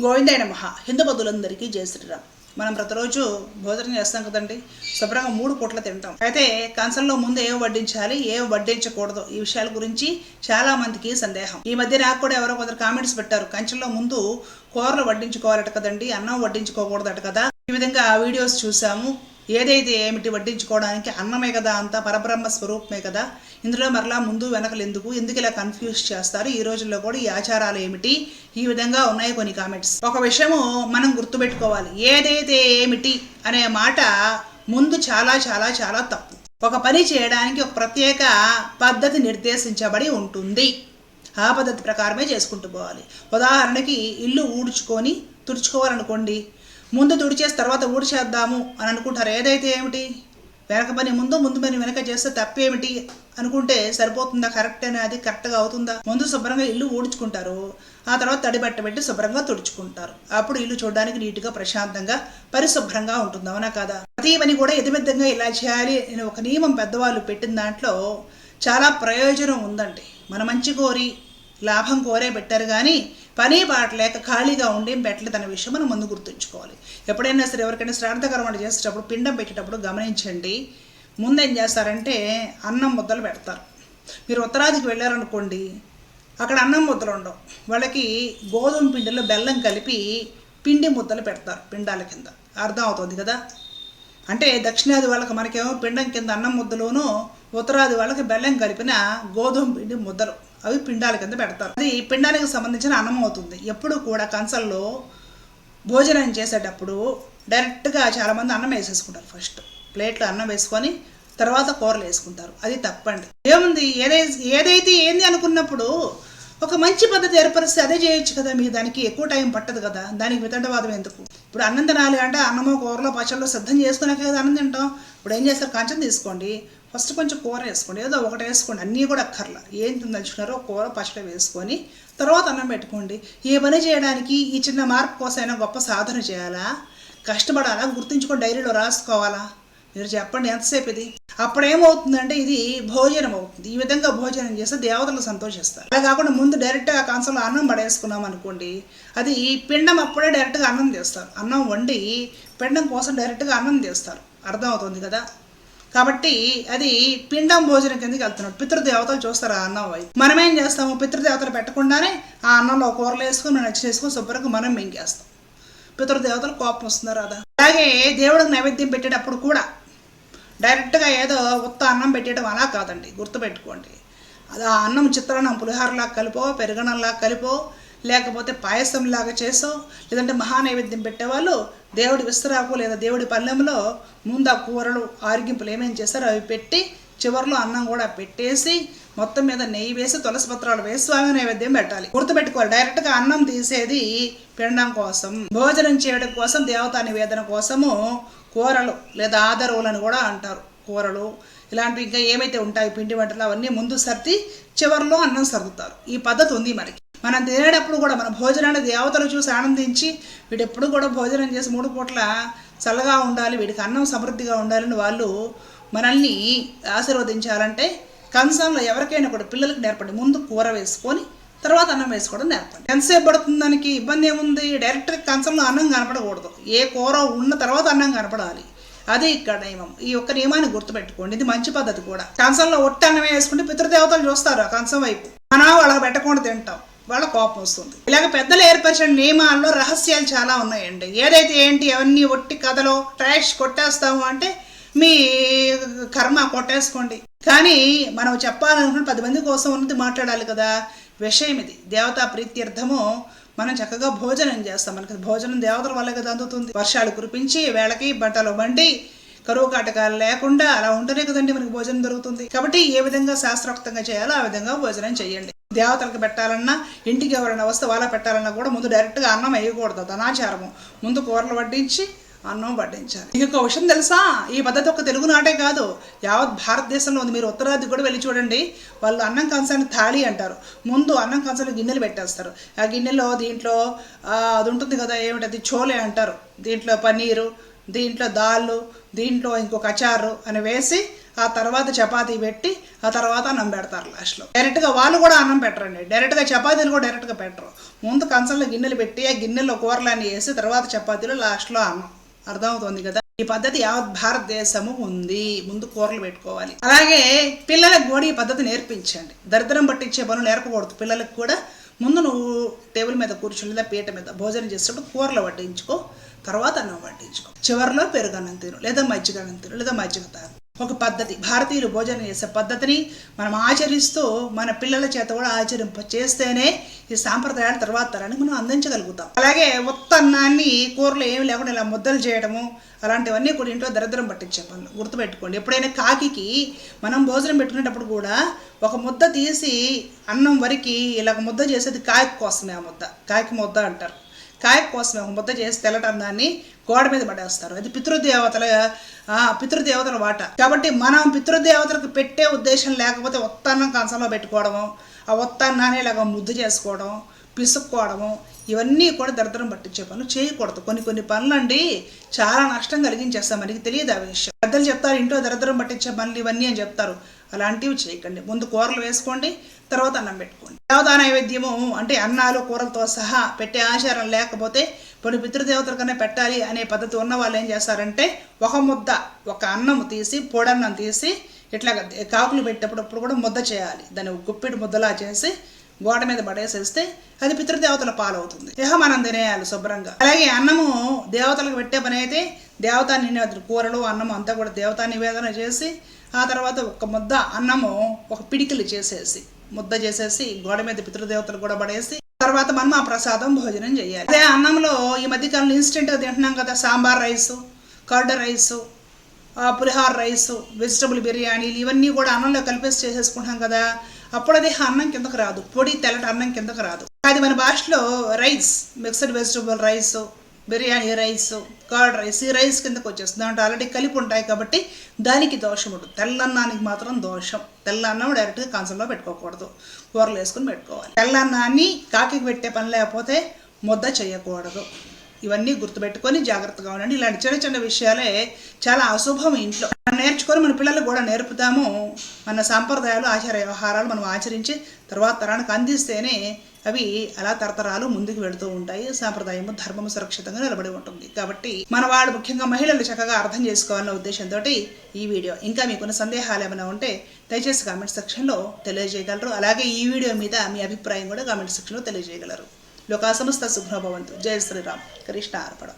గోవిందాయ నమ. హిందూ బంధువులందరికీ జయ శ్రీరామ్. మనం ప్రతిరోజు భోజనం చేస్తాం కదండి. శుభ్రంగా మూడు పూట్ల తింటాం. అయితే కంచంలో ముందు ఏం వడ్డించాలి ఏం వడ్డించకూడదు ఈ విషయాల గురించి చాలా మందికి సందేహం. ఈ మధ్య నాకు కూడా ఎవరో కొందరు కామెంట్స్ పెట్టారు. కంచంలో ముందు కూరలు వడ్డించుకోవాలట కదండి అన్నం వడ్డించుకోకూడదట కదా. ఈ విధంగా ఆ వీడియోస్ చూసాము. ఏదైతే ఏమిటి వడ్డించుకోవడానికి అన్నమే కదా అంతా పరబ్రహ్మ స్వరూపమే కదా. ఇందులో మరలా ముందు వెనకలు ఎందుకు? ఎందుకు ఇలా కన్ఫ్యూజ్ చేస్తారు? ఈ రోజుల్లో కూడా ఈ ఆచారాలు ఏమిటి? ఈ విధంగా ఉన్నాయి కొన్ని కామెంట్స్ ఒక విషయము మనం గుర్తుపెట్టుకోవాలి. ఏదైతే ఏమిటి అనే మాట ముందు చాలా చాలా చాలా తప్పు. ఒక పని చేయడానికి ఒక ప్రత్యేక పద్ధతి నిర్దేశించబడి ఉంటుంది. ఆ పద్ధతి ప్రకారమే చేసుకుంటూ పోవాలి. ఉదాహరణకి ఇల్లు ఊడ్చుకొని తుడుచుకోవాలనుకోండి. ముందు తుడిచేసి తర్వాత ఊడ్చేద్దాము అని అనుకుంటారు. ఏదైతే ఏమిటి? వెనక పని ముందు ముందు పని వెనక చేస్తే తప్పేమిటి అనుకుంటే సరిపోతుందా? కరెక్ట్ అది కరెక్ట్గా అవుతుందా? ముందు శుభ్రంగా ఇల్లు ఊడ్చుకుంటారు. ఆ తర్వాత తడి బట్ట పెట్టి శుభ్రంగా తుడుచుకుంటారు. అప్పుడు ఇల్లు చూడడానికి నీట్గా ప్రశాంతంగా పరిశుభ్రంగా ఉంటుంది. అవునా కదా? ప్రతి పని కూడా ఎదుమెద్దంగా ఇలా చేయాలి అని ఒక నియమం పెద్దవాళ్ళు పెట్టిన దాంట్లో చాలా ప్రయోజనం ఉందండి. మన మంచి కోరి లాభం కోరే పెట్టారు కానీ పని పాట లేక ఖాళీగా ఉండి పెట్టలేదు అనే విషయం మనం ముందు గుర్తుంచుకోవాలి. ఎప్పుడైనా సరే ఎవరికైనా శ్రాద్ధకర్మలు చేసేటప్పుడు పిండం పెట్టేటప్పుడు గమనించండి. ముందేం చేస్తారంటే అన్నం ముద్దలు పెడతారు. మీరు ఉత్తరాదికి వెళ్ళారనుకోండి అక్కడ అన్నం ముద్దలు ఉండవు. వాళ్ళకి గోధుమ పిండిలో బెల్లం కలిపి పిండి ముద్దలు పెడతారు పిండాల కింద. అర్థం అవుతుంది కదా? అంటే దక్షిణాది వాళ్ళకి మనకేమో పిండం కింద అన్నం ముద్దలోనూ ఉత్తరాది వాళ్ళకి బెల్లం కలిపిన గోధుమ పిండి ముద్దలు. అవి పిండాల కింద పెడతారు. అది పిండానికి సంబంధించిన అన్నం అవుతుంది. ఎప్పుడు కూడా కంచంలో భోజనం చేసేటప్పుడు డైరెక్ట్గా చాలామంది అన్నం వేసేసుకుంటారు ఫస్ట్. ప్లేట్లో అన్నం వేసుకొని తర్వాత కూరలు వేసుకుంటారు. అది తప్పండి. ఏముంది? ఏదైతే ఏదైతే ఏంది అనుకున్నప్పుడు ఒక మంచి పద్ధతి ఏర్పరిస్తే అదే చేయొచ్చు కదా? మీ దానికి ఎక్కువ టైం పట్టదు కదా? దానికి వితండవాదం ఎందుకు? ఇప్పుడు అన్నం తినాలి అంటే అన్నమో కూరలో పచ్చళ్ళు సిద్ధం చేసుకున్నాక కదా అన్నం తింటాం. ఇప్పుడు ఏం చేస్తారు? కంచం తీసుకోండి. ఫస్ట్ కొంచెం కూర వేసుకోండి. ఏదో ఒకటి వేసుకోండి. అన్నీ కూడా అక్కర్లా. ఏం తిందలుచుకున్నారో కూర పచ్చడి వేసుకొని తర్వాత అన్నం పెట్టుకోండి. ఏ పని చేయడానికి ఈ చిన్న మార్పు కోసమైనా గొప్ప సాధన చేయాలా? కష్టపడాలా? గుర్తుంచుకొని డైరీలో రాసుకోవాలా? మీరు చెప్పండి. ఎంతసేపు ఇది? అప్పుడేమవుతుందంటే ఇది భోజనం అవుతుంది. ఈ విధంగా భోజనం చేస్తే దేవతలు సంతోషిస్తారు. అలా కాకుండా ముందు డైరెక్ట్గా కంచంలో అన్నం పడేసుకున్నాం అనుకోండి అది పిండం అప్పుడే డైరెక్ట్గా అన్నం చేస్తారు అన్నం వండి పిండం కోసం డైరెక్ట్గా అన్నం చేస్తారు అర్థమవుతుంది కదా? కాబట్టి అది పిండం భోజనం కిందకి వెళ్తున్నాడు. పితృదేవతలు చూస్తారు ఆ అన్నం వైపు? మనం ఏం చేస్తాము? పితృదేవతలు పెట్టకుండానే ఆ అన్నంలో కూరలు వేసుకుని మనం నచ్చి శుభ్రంగా మనం మింగేస్తాం పితృదేవతలు కోపం వస్తున్నారు అదా అలాగే దేవుడికి నైవేద్యం పెట్టేటప్పుడు కూడా డైరెక్ట్గా ఏదో ఉత్త అన్నం పెట్టడం అలా కాదండి. గుర్తుపెట్టుకోండి. అది ఆ అన్నం చిత్రాన్నం పులిహారలా కలిపో పెరుగణంలా కలిపో లేకపోతే పాయసంలాగా చేసాం లేదంటే మహానైవేద్యం పెట్టేవాళ్ళు దేవుడి విస్తరాకు లేదా దేవుడి పల్లెంలో ముందు ఆ కూరలు ఆరోగ్యంపులు ఏమేమి చేస్తారో అవి పెట్టి చివరిలో అన్నం కూడా పెట్టేసి మొత్తం మీద నెయ్యి వేసి తులసి పత్రాలు వేసి స్వామి నైవేద్యం పెట్టాలి. గుర్తుపెట్టుకోవాలి డైరెక్ట్గా అన్నం తీసేది పిండం కోసం భోజనం చేయడం కోసం దేవతా నివేదన కోసము కూరలు లేదా ఆదరువులను కూడా అంటారు. కూరలు ఇలాంటివి ఇంకా ఏమైతే ఉంటాయి పిండి వంటలు అవన్నీ ముందు సర్ది చివరిలో అన్నం సర్దుతారు. ఈ పద్ధతి ఉంది మనకి. మనం తినేటప్పుడు కూడా మన భోజనాన్ని దేవతలు చూసి ఆనందించి వీడు ఎప్పుడు కూడా భోజనం చేసి మూడు పూట్ల చల్లగా ఉండాలి వీడికి అన్నం సమృద్ధిగా ఉండాలని వాళ్ళు మనల్ని ఆశీర్వదించాలంటే కంచంలో ఎవరికైనా కూడా పిల్లలకు నేర్పండి. ముందు కూర వేసుకొని తర్వాత అన్నం వేసుకోవడం నేర్పండి. ఎంతసేపు పడుతుంది దానికి? ఇబ్బంది ఏముంది? డైరెక్ట్గా కంచంలో అన్నం కనపడకూడదు. ఏ కూర ఉన్న తర్వాత అన్నం కనపడాలి. అదే ఇక్కడ నియమం. ఈ యొక్క నియమాన్ని గుర్తుపెట్టుకోండి. ఇది మంచి పద్ధతి కూడా. కంచంలో ఒట్టి అన్నం వేసుకుంటే పితృదేవతలు చూస్తారు ఆ కంచం వైపు. మనం వాళ్ళకి పెట్టకుండా తింటాం. వాళ్ళ కోపం వస్తుంది. ఇలాగ పెద్దలు ఏర్పరిచిన నియమాల్లో రహస్యాలు చాలా ఉన్నాయండి. ఏదైతే ఏంటి అవన్నీ ఒట్టి కథలో ట్రాష్ కొట్టేస్తాము అంటే మీ కర్మ కొట్టేసుకోండి. కానీ మనం చెప్పాలనుకున్న పది మంది కోసం ఉన్నది మాట్లాడాలి కదా. విషయం ఇది. దేవతా ప్రీత్యర్థము మనం చక్కగా భోజనం చేస్తాం. మనకి భోజనం దేవతల వల్ల కదా అందుతుంది. వర్షాలు కురిపించి వేళకి బట్టలు బండి కరువు కాటకాలు లేకుండా అలా ఉంటేనే కదండి మనకి భోజనం దొరుకుతుంది. కాబట్టి ఏ విధంగా శాస్త్రోక్తంగా చేయాలో ఆ విధంగా భోజనం చేయండి. దేవతలకు పెట్టాలన్నా ఇంటికి ఎవరైనా వస్తే వాళ్ళ పెట్టాలన్నా కూడా ముందు డైరెక్ట్గా అన్నం వేయకూడదు ధనాచారము ముందు కూరలు వడ్డించి అన్నం వడ్డించాలి. ఇంకొక విషయం తెలుసా? ఈ పద్ధతి ఒక తెలుగు నాటే కాదు. యావత్ భారతదేశంలో ఉంది. మీరు ఉత్తరాది కూడా వెళ్ళి చూడండి. వాళ్ళు అన్నం కంచాన్ని థాళి అంటారు. ముందు అన్నం కంచాలు గిన్నెలు పెట్టేస్తారు. ఆ గిన్నెలో దీంట్లో అది ఉంటుంది కదా ఏమిటది? చోలే అంటారు. దీంట్లో పన్నీరు దీంట్లో దాళ్ళు దీంట్లో ఇంకొక అచారు అని వేసి ఆ తర్వాత చపాతీ పెట్టి ఆ తర్వాత అన్నం పెడతారు లాస్ట్లో డైరెక్ట్గా వాళ్ళు కూడా అన్నం పెట్టరండి. డైరెక్ట్గా చపాతీలు కూడా డైరెక్ట్గా పెట్టరు. ముందు కంచంలో గిన్నెలు పెట్టి ఆ గిన్నెలో కూరలన్నీ వేసి తర్వాత చపాతీలు లాస్ట్లో అన్నం. అర్థమవుతుంది కదా? ఈ పద్ధతి యావత్ భారతదేశము ఉంది. ముందు కూరలు పెట్టుకోవాలి. అలాగే పిల్లలకు కూడా ఈ పద్ధతి నేర్పించండి. దరిద్రం పట్టించే పనులు నేర్పకూడదు. పిల్లలకు కూడా ముందు నువ్వు టేబుల్ మీద కూర్చుని లేదా పీట మీద భోజనం చేసేటప్పుడు కూరలు వడ్డించుకో తర్వాత అన్నం వడ్డించుకో. చివరిలో పెరుగన్నం తిను లేదా మజ్జిగ అన్నం తిను లేదా మజ్జిగ తాగు. ఒక పద్ధతి. భారతీయులు భోజనం చేసే పద్ధతిని మనం ఆచరిస్తూ మన పిల్లల చేత కూడా ఆచరింప చేస్తేనే ఈ సాంప్రదాయాలు తర్వాత తరానికి మనం అందించగలుగుతాం. అలాగే ఉత్తన్నాన్ని కూరలు ఏమి లేకుండా ఇలా ముద్దలు చేయడము అలాంటివన్నీ కూడా ఇంట్లో దరిద్రం పట్టించే పనులు. గుర్తుపెట్టుకోండి. ఎప్పుడైనా కాకికి మనం భోజనం పెట్టుకునేటప్పుడు కూడా ఒక ముద్ద తీసి అన్నం వరకు ఇలా ముద్ద చేసేది కాకి కోసమే ఆ ముద్ద. కాకి ముద్ద అంటారు. కాయ కోసమే ఒక ముద్ద చేసి తెల్లటం దాన్ని గోడ మీద పడేస్తారు. అది పితృదేవతల పితృదేవతల వాట. కాబట్టి మనం పితృదేవతలకు పెట్టే ఉద్దేశం లేకపోతే ఒత్తన్నం కంచంలో పెట్టుకోవడము ఆ ఒత్తన్నాన్ని ఇలాగ ముద్దు చేసుకోవడం పిసుక్కోవడము ఇవన్నీ కూడా దరిద్రం పట్టించే పనులు చేయకూడదు. కొన్ని కొన్ని పనులండి చాలా నష్టం కలిగించేస్తాం మనకి తెలియదు ఆ విషయం. పెద్దలు చెప్తారు ఇంట్లో దరిద్రం పట్టించే పనులు ఇవన్నీ అని చెప్తారు. అలాంటివి చేయకండి. ముందు కూరలు వేసుకోండి తర్వాత అన్నం పెట్టుకోండి. దేవతా నైవేద్యము అంటే అన్నాలు కూరలతో సహా పెట్టే ఆచారం లేకపోతే కొన్ని పితృదేవతలకన్నా పెట్టాలి అనే పద్ధతి ఉన్న వాళ్ళు ఏం చేస్తారంటే ఒక ముద్ద ఒక అన్నం తీసి పొడన్నం తీసి ఇట్లా కాకులు పెట్టేటప్పుడు కూడా ముద్ద చేయాలి. దాన్ని గుప్పిడి ముద్దలా చేసి గోడ మీద పడేసేస్తే అది పితృదేవతల పాలవుతుంది. దేహం మనం తినేయాలి శుభ్రంగా. అలాగే అన్నము దేవతలకు పెట్టే పని అయితే దేవతా నివేదన కూరలు అన్నం అంతా కూడా దేవతా నివేదన చేసి ఆ తర్వాత ఒక ముద్ద అన్నము ఒక పిడికిలు చేసేసి ముద్ద చేసేసి గోడ మీద పితృదేవతలు కూడా పడేసి తర్వాత మనం ఆ ప్రసాదం భోజనం చేయాలి. అదే అన్నంలో ఈ మధ్యకాలంలో ఇన్స్టెంట్గా తింటున్నాం కదా సాంబార్ రైసు కర్డ్ రైసు ఆ పులిహార రైస్ వెజిటబుల్ బిర్యానీలు ఇవన్నీ కూడా అన్నంలో కలిపేసి చేసేసుకుంటాం కదా అప్పుడు అది అన్నం కిందకు రాదు. పొడి తెల్లటి అన్నం కిందకు రాదు. అది మన భాషలో rice mixed vegetable rice biryani rice curd rice ఈ రైస్ కిందకు వచ్చేస్తుంది. దాంట్లో ఆల్రెడీ కలిపి ఉంటాయి కాబట్టి దానికి దోషం ఉంటుంది తెల్లన్నానికి మాత్రం దోషం. తెల్ల అన్నం డైరెక్ట్గా కంచంలో పెట్టుకోకూడదు. కూరలు వేసుకుని పెట్టుకోవాలి. తెల్లన్నాన్ని కాకి పెట్టే పని లేకపోతే ముద్ద చేయకూడదు. ఇవన్నీ గుర్తుపెట్టుకొని జాగ్రత్తగా ఉండండి. ఇలాంటి చిన్న చిన్న విషయాలే చాలా అశుభం ఇంట్లో. మనం నేర్చుకొని మన పిల్లలకు కూడా నేర్పుతాము మన సాంప్రదాయాలు ఆచార వ్యవహారాలు మనం ఆచరించి తర్వాత తరానికి అందిస్తేనే అవి అలా తరతరాలు ముందుకు వెళుతూ ఉంటాయి. సాంప్రదాయము ధర్మము సురక్షితంగా నిలబడి ఉంటుంది. కాబట్టి మన వాళ్ళు ముఖ్యంగా మహిళలు చక్కగా అర్థం చేసుకోవాలన్న ఉద్దేశంతో ఈ వీడియో. ఇంకా మీకున్న సందేహాలు ఏమైనా ఉంటే దయచేసి కామెంట్ సెక్షన్లో తెలియజేయగలరు. అలాగే ఈ వీడియో మీద మీ అభిప్రాయం కూడా కామెంట్ సెక్షన్లో తెలియజేయగలరు. లోకా సంస్థ శుభ్రభవంతు జయ శ్రీరామ్. కృష్ణ అర్పణ.